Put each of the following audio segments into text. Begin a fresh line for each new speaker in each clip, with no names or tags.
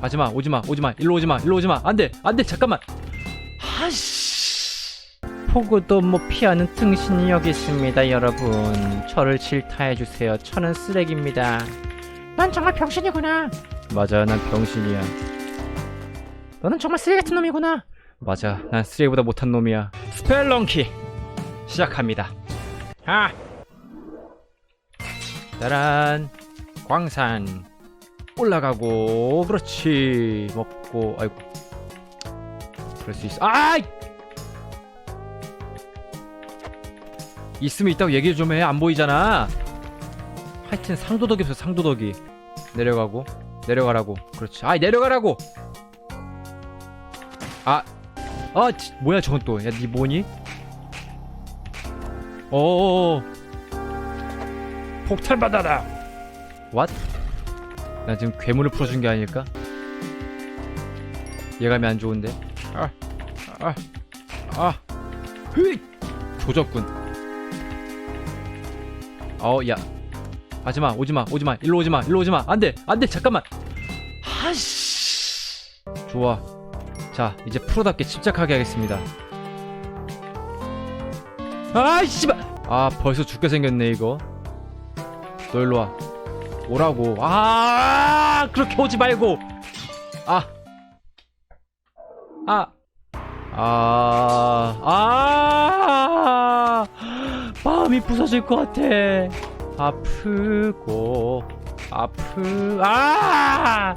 하지마 오지마 오지마 일로 오지마 일로 오지마 안돼 안돼 잠깐만 아씨
포구도 못 피하는 등신이 여기 있습니다, 여러분. 저를 질타해주세요. 저는 쓰레기입니다. 넌 정말 병신이구나.
맞아 난 병신이야
너는 정말 쓰레기 같은 놈이구나.
맞아 난 쓰레기보다 못한 놈이야 스펠런키 시작합니다
아,
짜란 광산 올라가고 그렇지. 먹고 아이고. 그럴 수 있어. 아이! 있으면 있다고 얘기 좀 해. 안 보이잖아. 하여튼 상도덕이 없어 상도덕이. 내려가고 내려가라고. 그렇지. 아이 내려가라고! 아, 아 지- 뭐야 저건 또야니 뭐니? 어어어. 폭탄 받아라. What? 나 지금 괴물을 풀어준 게 아닐까? 예감이 안 좋은데? 아, 아, 아, 흐이! 조졌군. 어야. 하지마 오지마 오지마. 일로 오지마 일로 오지마. 안돼 안돼 잠깐만. 하씨. 좋아. 자 이제 프로답게 침착하게 하겠습니다. 아이씨발. 아 벌써 죽게 생겼네 이거. 너 일로 와 오라고. 아 그렇게 오지 말고. 아. 아, 아, 아, 마음이 부서질 것 같아. 아프고, 아프, 아,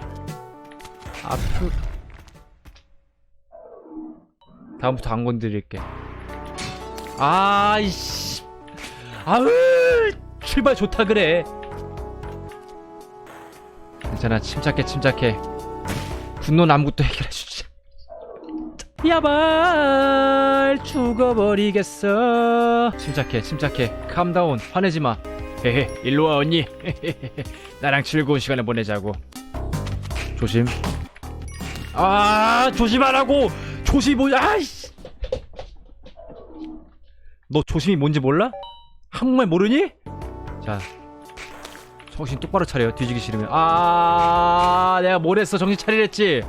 아프. 다음부터 안 건드릴게. 아이씨, 아으, 출발 좋다 그래. 괜찮아, 침착해, 침착해. 분노 남부터 해결해 주자. 야발 죽어버리겠어. 침착해, 침착해. 캄다운, 화내지 마. 헤헤, 일로 와 언니. 나랑 즐거운 시간을 보내자고. 조심. 아, 조심하라고. 조심 뭐? 아이씨. 너 조심이 뭔지 몰라? 한국말 모르니? 자, 정신 똑바로 차려. 뒤지기 싫으면. 아, 내가 뭘 했어? 정신 차리랬지.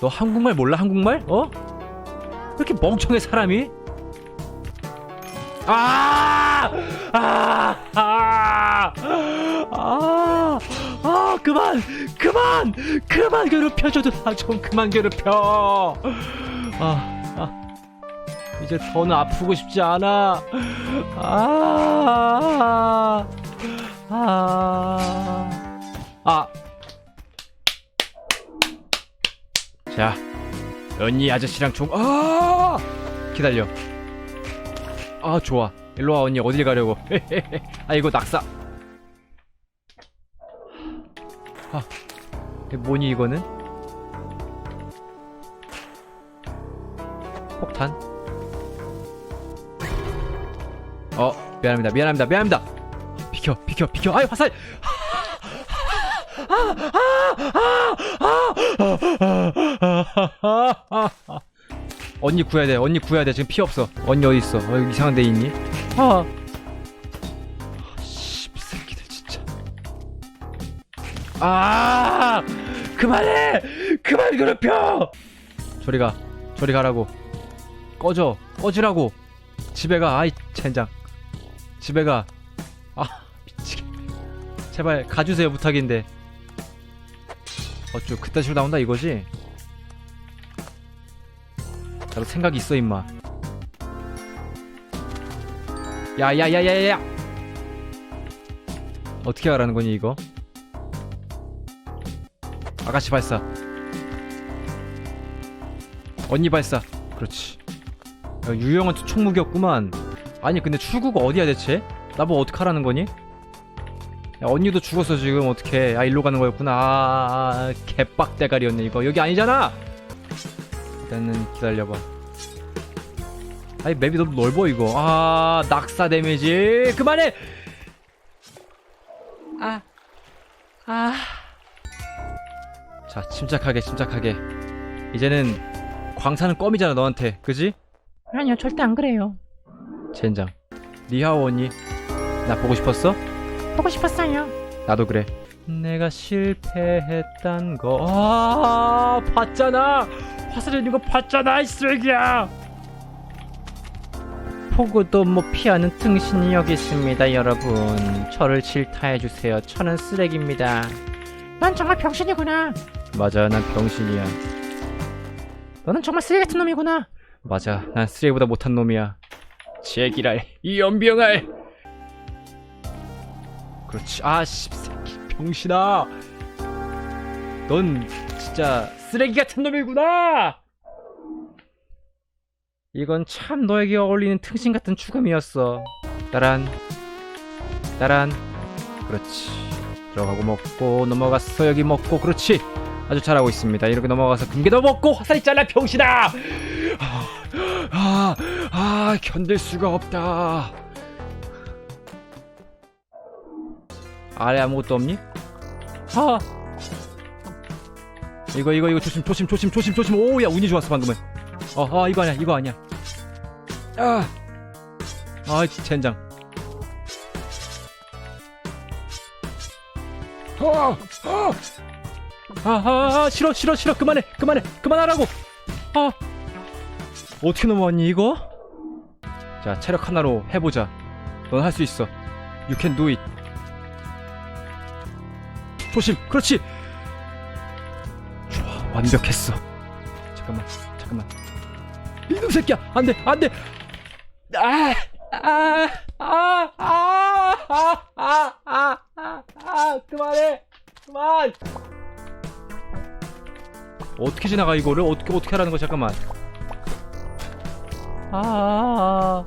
너 한국말 몰라? 한국말? 어? 왜 이렇게 멍청해 사람이? 아! 아! 아! 아! 아! 그만! 그만! 그만 괴롭혀 줘도 좀 그만 괴롭혀! 아, 아. 이제 더는 아프고 싶지 않아. 아! 아! 아! 자, 언니 아저씨랑 좀 아! 기다려. 아 좋아. 일로 와 언니 어딜 가려고? 아 이거 낙사. 아 뭐니 이거는? 폭탄? 어 미안합니다 미안합니다 미안합니다. 비켜 비켜 비켜. 아이 화살. 언니 구해야 돼. 언니 구해야 돼. 지금 피 없어. 언니 어디 있어? 어, 이상한 데 있니? 아. 아. 아! 그만해! 그만 괴롭혀! 저리 가. 저리 가라고. 꺼져. 꺼지라고. 집에 가. 아이, 젠장. 집에 가. 아. 제발 가주세요. 부탁인데. 어쭈, 그딴 식으로 나온다 이거지? 나도 생각이 있어 임마. 야야야야야야. 어떻게 하라는 거니 이거? 아가씨 발사. 언니 발사. 그렇지. 야, 유영은 총무기였구만. 아니 근데 출구가 어디야 대체? 나보고 어떡하라는 거니 야 언니도 죽었어 지금 어떡해 아 일로 가는 거였구나 아, 아 개빡대가리였네 이거 여기 아니잖아 일단은 기다려봐. 아니 맵이 너무 넓어 이거. 아 낙사 데미지 그만해. 아 아. 자 침착하게 침착하게. 이제는 광산은 껌이잖아 너한테, 그지?
아니요, 절대 안 그래요.
젠장. 니하오 언니. 나 보고 싶었어?
보고 싶었어요.
나도 그래. 내가 실패했단 거. 아아 봤잖아 화살이 있는 거 봤잖아 이 쓰레기야
포구도 못 피하는 등신이 여기 있습니다, 여러분. 저를 질타해 주세요. 저는 쓰레기입니다. 넌 정말 병신이구나.
맞아 난 병신이야
너는 정말 쓰레기 같은 놈이구나.
맞아 난 쓰레기보다 못한 놈이야 제기랄 이 연병알 그렇지. 아 씹새끼. 병신아. 넌 진짜 쓰레기 같은 놈이구나!
이건 참 너에게 어울리는 등신 같은 죽음이었어. 따란, 따란.
그렇지. 들어가고 먹고 넘어갔어 여기 먹고 그렇지. 아주 잘하고 있습니다. 이렇게 넘어가서 금괴도 먹고 화살이 잘라 병신아! 아, 아, 아 견딜 수가 없다 아래 아무것도 없니? 아 이거 이거 이거 조심 조심 조심 조심 조심 오야 운이 좋았어 방금은 어, 어 이거 아니야 이거 아니야 아, 아 젠장 아, 아, 아, 아, 아, 싫어, 싫어, 싫어, 그만해, 그만해, 그만하라고. 아, 어떻게 넘어왔니 이거? 자, 체력 하나로 해보자. 넌 할 수 있어. You can do it. 조심, 그렇지. 좋아, 완벽했어. 잠깐만, 잠깐만. 이놈 새끼야, 안 돼, 안 돼. 아, 아, 아, 아, 아, 아, 아, 아, 아, 그만해, 그만. 어떻게 지나가 이거를 어떻게 어떻게 하라는 거 잠깐만. 아, 아, 아.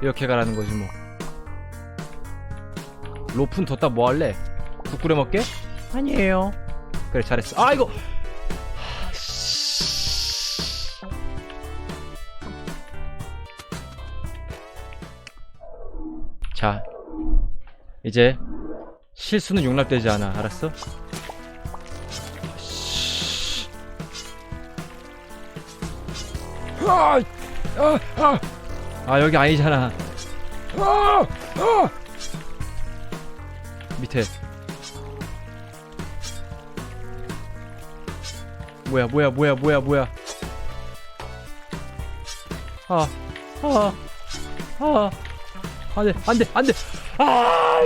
이렇게 가라는 거지 뭐. 로프는 뒀다 뭐 할래? 국 끓여 먹게?
아니에요.
그래 잘했어. 아 이거. 자, 이제 실수는 용납되지 않아. 알았어? 아, 아, 아. 아 여기 아니잖아. 아, 아. 밑에. 뭐야 뭐야 뭐야 뭐야 뭐야 아, 아, 아, 안돼 안돼 안돼 아,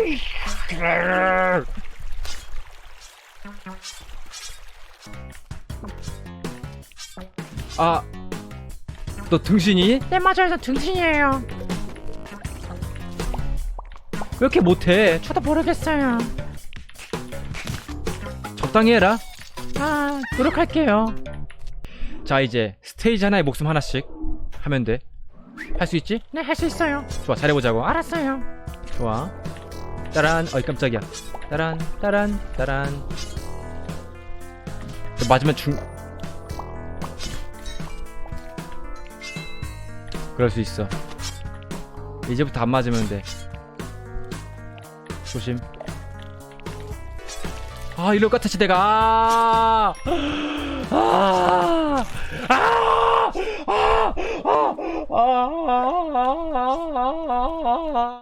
아, 너 등신이
네, 맞아요. 저 등신이에요.
왜 이렇게 못해?
저도 모르겠어요.
적당히 해라.
아, 노력할게요.
자 이제 스테이지 하나에 목숨 하나씩 하면 돼. 할 수 있지?
네, 할 수 있어요.
좋아 잘해보자고.
알았어요.
좋아. 따란. 어이 깜짝이야. 따란 따란 따란. 너 맞으면 중. 그럴 수 있어. 이제부터 안 맞으면 돼. 조심. 아 이럴 것 같았지 내가. 아. 아. 아. 아. 아. 아. 아. 아. 아.